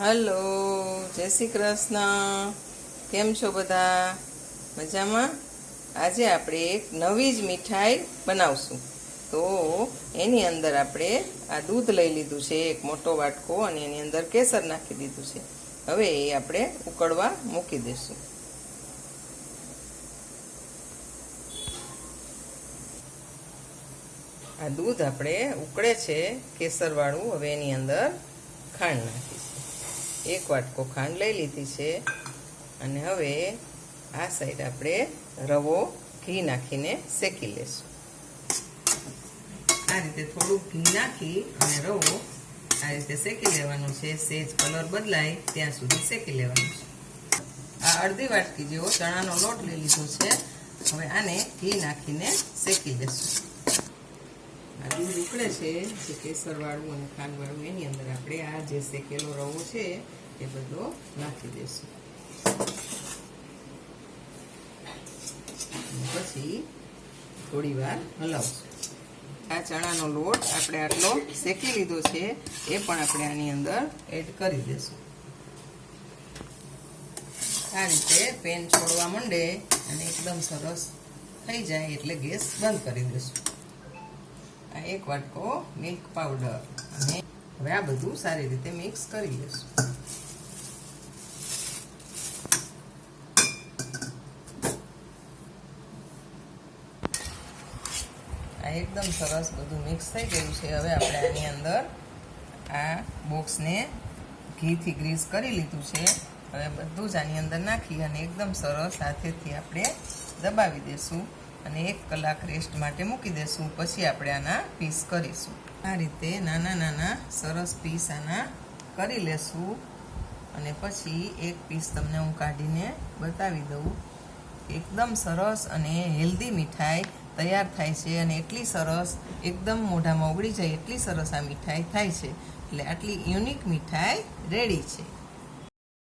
Hello, જય શ્રી કૃષ્ણ. કેમ છો બધા? મજામાં? આજે આપણે એક નવી જ મીઠાઈ બનાવશું. તો એની અંદર આપણે આ દૂધ લઈ લીધું છે, એક મોટો વાટકો, અને એની અંદર કેસર નાખી દીધું છે. હવે એ આપણે ઉકળવા મૂકી દઈશું. આ દૂધ આપણે ઉકળે છે, કેસરવાળું, હવે એની અંદર ખાંડ નાખીશું. એક વાટકો ખાંડ લઈ લીધી છે. અને હવે આ સાઈડ આપણે રવો ઘી નાખીને શેકી લેશું. આ રીતે થોડું ઘી નાખી અને રવો આ રીતે શેકી લેવાનું છે. સેજ કલર બદલાય ત્યાં સુધી શેકી લેવાનું છે. આ અડધી વાટકી જેવો ચણાનો લોટ લઈ લીધો છે. હવે આને ઘી નાખીને શેકી લેશું. આ દૂધ ઉકળે છે જે કેસરવાળું અને ખાંડવાળું, એની અંદર આપણે આ જે શેકેલો રવો છે, એ બધો નાખી દઈશું. પછી થોડી વાર હલાવશું. આ ચણાનો લોટ આપણે આટલો શેકી લીધો છે, એ પણ આપણે આની અંદર એડ કરી દઈશું. આ રીતે પેન છોડવા માંડે અને એકદમ સરસ થઈ જાય એટલે ગેસ બંધ કરી દઈશું. આ એક વાટકો મિલ્ક પાવડર અને હવે આ બધું સારી રીતે મિક્સ કરી લઈશું આ એકદમ સરસ બધું મિક્સ થઈ ગયું છે. હવે આપણે આની અંદર આ બોક્સને ઘીથી ગ્રીસ કરી લીધું છે. હવે બધું જ આની અંદર નાખી અને એકદમ સરસ હાથેથી આપણે દબાવી દઈશું અને એક કલાક રેસ્ટ માટે મૂકી દઈશું પછી આપણે આના પીસ કરીશું. આ રીતે નાના નાના સરસ પીસ આના કરી લેશું. અને પછી એક પીસ તમને હું કાઢીને બતાવી દઉં. એકદમ સરસ અને હેલ્ધી મીઠાઈ તૈયાર થાય છે અને એટલી સરસ, એકદમ મોઢામાં ઓગળી જાય એટલી સરસ આ મીઠાઈ થાય છે. એટલે આટલી યુનિક મીઠાઈ રેડી છે.